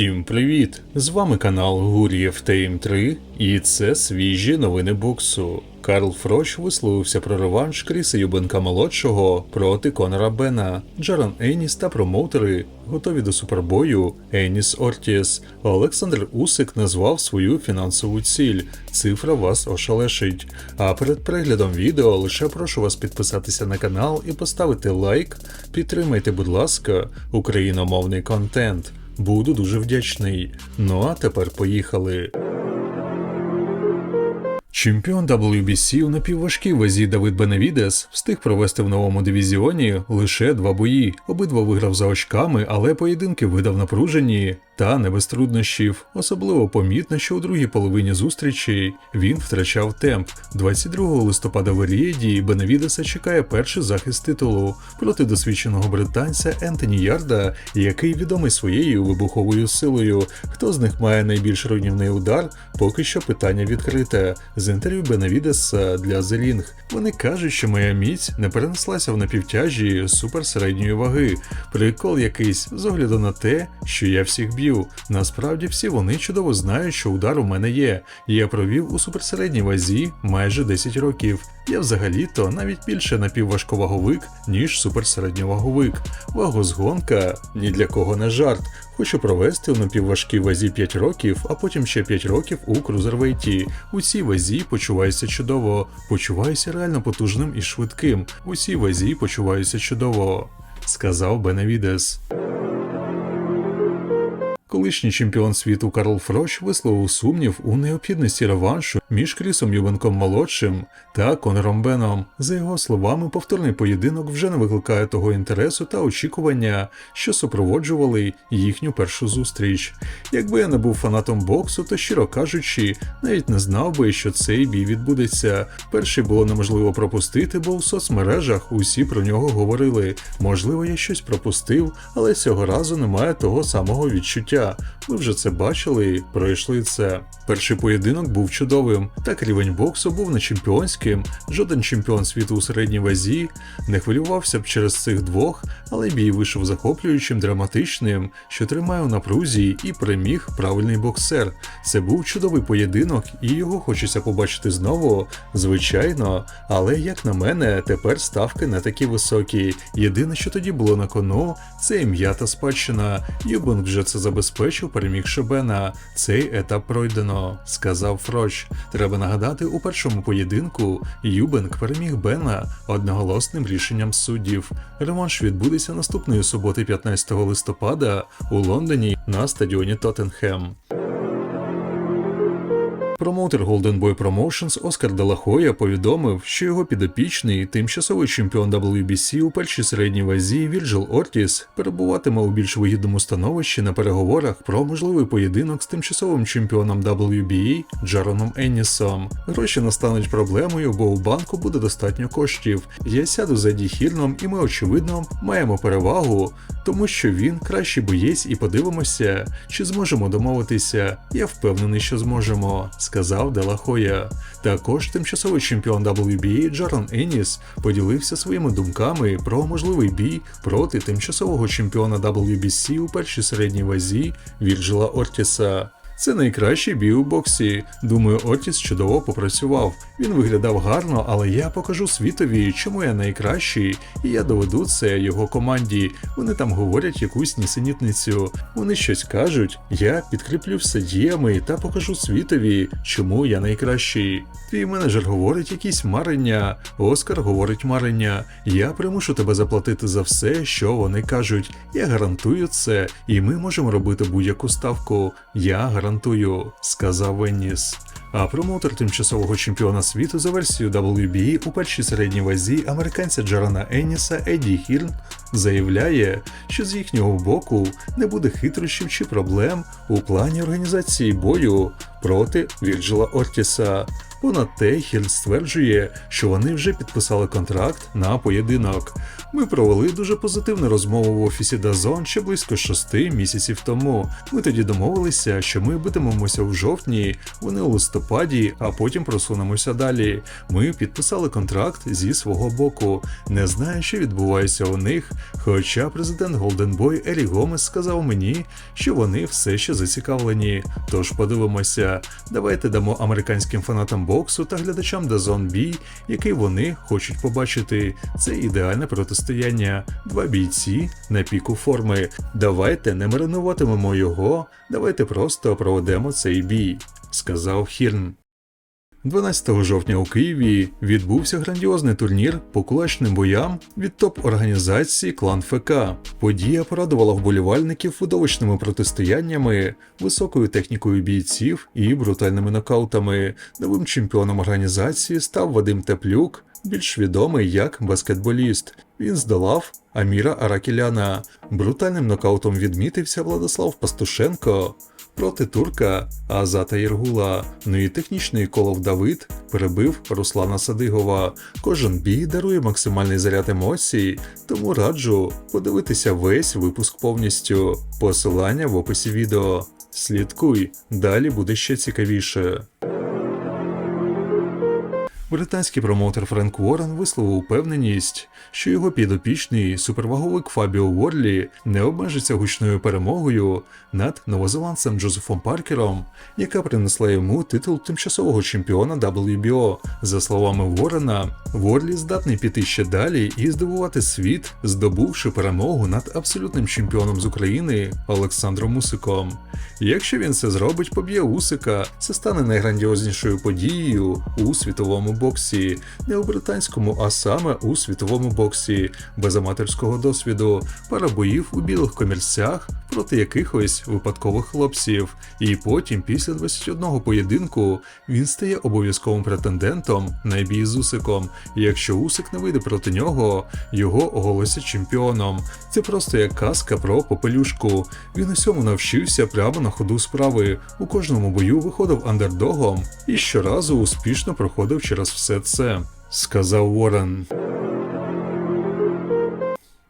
Всім привіт! З вами канал Гур'єв Тейм 3 і це свіжі новини боксу. Карл Фрош висловився про реванш Кріса Юбенка молодшого проти Конора Бена. Джаран Еніс та промоутери готові до супербою Еніс Ортіс. Олександр Усик назвав свою фінансову ціль. Цифра вас ошелешить. А перед переглядом відео лише прошу вас підписатися на канал і поставити лайк. Підтримайте, будь ласка, україномовний контент. Буду дуже вдячний. Ну а тепер поїхали. Чемпіон WBC у напівважкій вазі Давид Беневідес встиг провести в новому дивізіоні лише два бої. Обидва виграв за очками, але поєдинки видав напружені та не без труднощів. Особливо помітно, що у другій половині зустрічі він втрачав темп. 22 листопада в Ерієді Беневідеса чекає перший захист титулу проти досвідченого британця Ентоні Ярда, який відомий своєю вибуховою силою. Хто з них має найбільш руйнівний удар? Поки що питання відкрите. З інтерв'ю Бенавідеса для The Ring. Вони кажуть, що моя міць не перенеслася в напівтяжі суперсередньої ваги. Прикол якийсь з огляду на те, що я всіх б'ю. Насправді всі вони чудово знають, що удар у мене є. Я провів у суперсередній вазі майже 10 років. Я взагалі-то навіть більше напівважковаговик, ніж суперсередньоваговик. Вагозгонка ні для кого не жарт. Хочу провести у напівважкій вазі 5 років, а потім ще 5 років у крузервейті. У цій вазі почуваюся чудово, почуваюся реально потужним і швидким. У цій вазі почуваюся чудово, сказав Беневідес. Колишній чемпіон світу Карл Фрош висловив сумнів у необхідності реваншу між Крісом Юбенком молодшим та Конором Беном. За його словами, повторний поєдинок вже не викликає того інтересу та очікування, що супроводжували їхню першу зустріч. Якби я не був фанатом боксу, то щиро кажучи, навіть не знав би, що цей бій відбудеться. Перший було неможливо пропустити, бо в соцмережах усі про нього говорили. Можливо, я щось пропустив, але цього разу немає того самого відчуття. Ви вже це бачили, пройшли це. Перший поєдинок був чудовим. Так рівень боксу був не чемпіонським. Жоден чемпіон світу у середній вазі не хвилювався б через цих двох, але бій вийшов захоплюючим, драматичним, що тримає у напрузі і переміг правильний боксер. Це був чудовий поєдинок, і його хочеться побачити знову, звичайно. Але як на мене, тепер ставки не такі високі. Єдине, що тоді було на кону, це ім'я та спадщина. Юбинг вже це забезпечив, перемігши Бена. Цей етап пройдено, сказав Фроч. Треба нагадати, у першому поєдинку Юбенк переміг Бена одноголосним рішенням суддів. Реванш відбудеться наступної суботи, 15 листопада, у Лондоні на стадіоні Тоттенхем. Промоутер Golden Boy Promotions Оскар Делахоя повідомив, що його підопічний, тимчасовий чемпіон WBC у першій середній вазі Вірджил Ортіс перебуватиме у більш вигідному становищі на переговорах про можливий поєдинок з тимчасовим чемпіоном WBA Джароном Еннісом. Гроші не стануть проблемою, бо у банку буде достатньо коштів. Я сяду за Ді Хірном, і ми, очевидно, маємо перевагу, тому що він кращий боєць, і подивимося, чи зможемо домовитися. Я впевнений, що зможемо сказав Делахоя. Також тимчасовий чемпіон WBA Джаран Еніс поділився своїми думками про можливий бій проти тимчасового чемпіона WBC у першій середній вазі Вірджила Ортіса. Це найкращий бій у боксі. Думаю, Ортіс чудово попрацював. Він виглядав гарно, але я покажу світові, чому я найкращий, і я доведу це його команді. Вони там говорять якусь нісенітницю. Вони щось кажуть, я підкріплю все діями та покажу світові, чому я найкращий. Твій менеджер говорить якісь марення, Оскар говорить марення. Я примушу тебе заплатити за все, що вони кажуть. Я гарантую це, і ми можемо робити будь-яку ставку. Я гарантую, сказав Венніс. А промоутер тимчасового чемпіона світу за версією WBA у першій середній вазі американця Джарана Еніса Еді Хірн заявляє, що з їхнього боку не буде хитрощів чи проблем у плані організації бою проти Вірджила Ортіса. Понад те, Хіль стверджує, що вони вже підписали контракт на поєдинок. Ми провели дуже позитивну розмову в офісі Дазон ще близько шести місяців тому. Ми тоді домовилися, що ми битимемося в жовтні, вони у листопаді, а потім просунемося далі. Ми підписали контракт зі свого боку. Не знаю, що відбувається у них. Хоча президент Boy Елі Гомес сказав мені, що вони все ще зацікавлені. Тож подивимося. Давайте дамо американським фанатам боксу та глядачам Дазон бій, який вони хочуть побачити. Це ідеальне протистояння. Два бійці на піку форми. Давайте не маринуватимемо його, давайте просто проведемо цей бій, сказав Хірн. 12 жовтня у Києві відбувся грандіозний турнір по кулачним боям від топ-організації Клан ФК. Подія порадувала вболівальників видовищними протистояннями, високою технікою бійців і брутальними нокаутами. Новим чемпіоном організації став Вадим Теплюк, більш відомий як баскетболіст. Він здолав Аміра Аракіляна. Брутальним нокаутом відмітився Владислав Пастушенко проти турка Азата Єргула. Ну і технічний колов Давид перебив Руслана Садигова. Кожен бій дарує максимальний заряд емоцій, тому раджу подивитися весь випуск повністю. Посилання в описі відео. Слідкуй, далі буде ще цікавіше. Британський промоутер Френк Уоррен висловив упевненість, що його підопічний суперваговик Фабіо Уорлі не обмежиться гучною перемогою над новозеландцем Джозефом Паркером, яка принесла йому титул тимчасового чемпіона WBO. За словами Уоррена, Уорлі здатний піти ще далі і здивувати світ, здобувши перемогу над абсолютним чемпіоном з України Олександром Усиком. Якщо він це зробить, поб'є Усика, це стане найграндіознішою подією у світовому боксі, не у британському, а саме у світовому боксі, без аматорського досвіду, пара боїв у білих комірцях проти якихось випадкових хлопців. І потім, після 21 поєдинку, він стає обов'язковим претендентом на бій з Усиком. І якщо Усик не вийде проти нього, його оголосять чемпіоном. Це просто як казка про попелюшку. Він усьому навчився прямо на ходу справи. У кожному бою виходив андердогом і щоразу успішно проходив через все це, сказав Уоррен.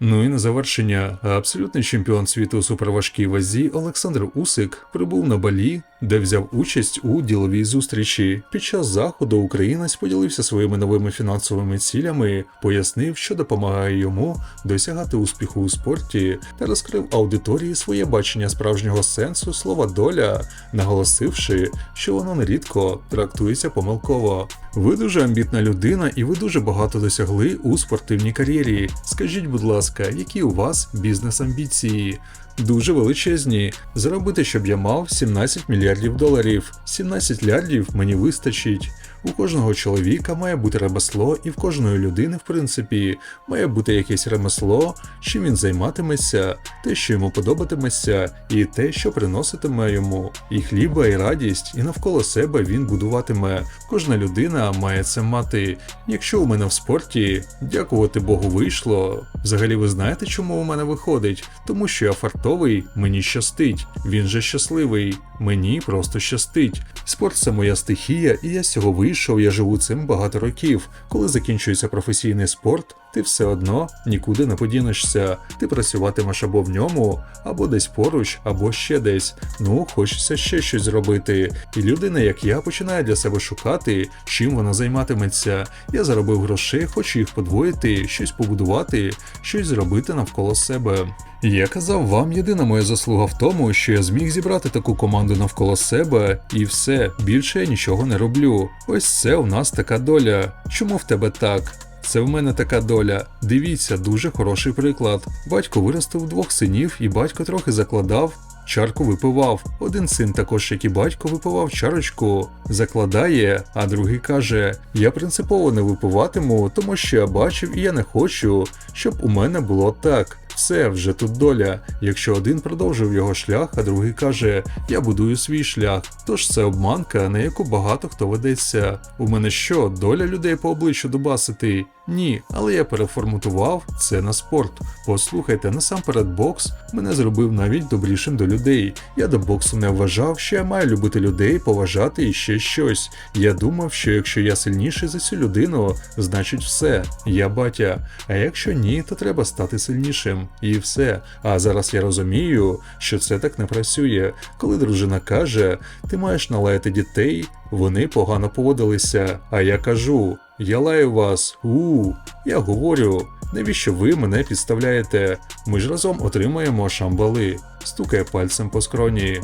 Ну і на завершення, абсолютний чемпіон світу у суперважкій вазі Олександр Усик прибув на Балі, де взяв участь у діловій зустрічі. Під час заходу українець поділився своїми новими фінансовими цілями, пояснив, що допомагає йому досягати успіху у спорті, та розкрив аудиторії своє бачення справжнього сенсу слова доля, наголосивши, що воно нерідко трактується помилково. Ви дуже амбітна людина, і ви дуже багато досягли у спортивній кар'єрі. Скажіть, будь ласка, які у вас бізнес-амбіції? Дуже величезні. Зробити, щоб я мав 17 мільярдів доларів. 17 мільярдів мені вистачить. У кожного чоловіка має бути ремесло, і в кожної людини, в принципі, має бути якесь ремесло, чим він займатиметься, те, що йому подобатиметься, і те, що приноситиме йому, і хліба, і радість, і навколо себе він будуватиме. Кожна людина має це мати. Якщо у мене в спорті, дякувати Богу, вийшло. Взагалі, ви знаєте, чому у мене виходить? Тому що я фартовий, мені щастить. Він же щасливий, мені просто щастить. Спорт це моя стихія, і я з цього вийшов, я живу цим багато років. Коли закінчується професійний спорт, ти все одно нікуди не подінешся. Ти працюватимеш або в ньому, або десь поруч, або ще десь. Ну, хочеться ще щось зробити. І людина, як я, починає для себе шукати, чим вона займатиметься. Я заробив грошей, хочу їх подвоїти, щось побудувати, щось зробити навколо себе. Я казав вам, єдина моя заслуга в тому, що я зміг зібрати таку команду навколо себе, і все, більше я нічого не роблю. Ось це у нас така доля. Чому в тебе так? Це в мене така доля. Дивіться, дуже хороший приклад. Батько виростив двох синів, і батько трохи закладав. Чарку випивав. Один син, також як і батько, випивав чарочку, закладає, а другий каже: Я принципово не випиватиму, тому що я бачив і я не хочу, щоб у мене було так. Все, вже тут доля. Якщо один продовжив його шлях, а другий каже: Я будую свій шлях. Тож це обманка, на яку багато хто ведеться. У мене що, доля людей по обличчю дубасити? Ні, але я переформатував це на спорт. Послухайте, насамперед бокс мене зробив навіть добрішим до людей. Я до боксу не вважав, що я маю любити людей, поважати і ще щось. Я думав, що якщо я сильніший за цю людину, значить все, я батя. А якщо ні, то треба стати сильнішим. І все. А зараз я розумію, що це так не працює. Коли дружина каже, ти маєш налаяти дітей, вони погано поводилися. А я кажу: я лаю вас, у я говорю, навіщо ви мене підставляєте? Ми ж разом отримаємо шамбали. Стукає пальцем по скроні.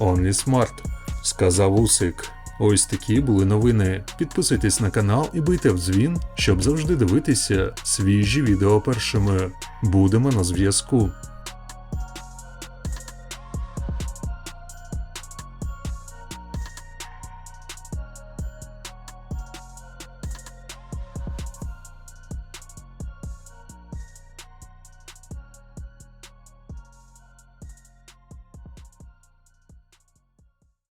Only Smart, сказав Усик. Ось такі були новини. Підписуйтесь на канал і бийте в дзвін, щоб завжди дивитися свіжі відео першими. Будемо на зв'язку.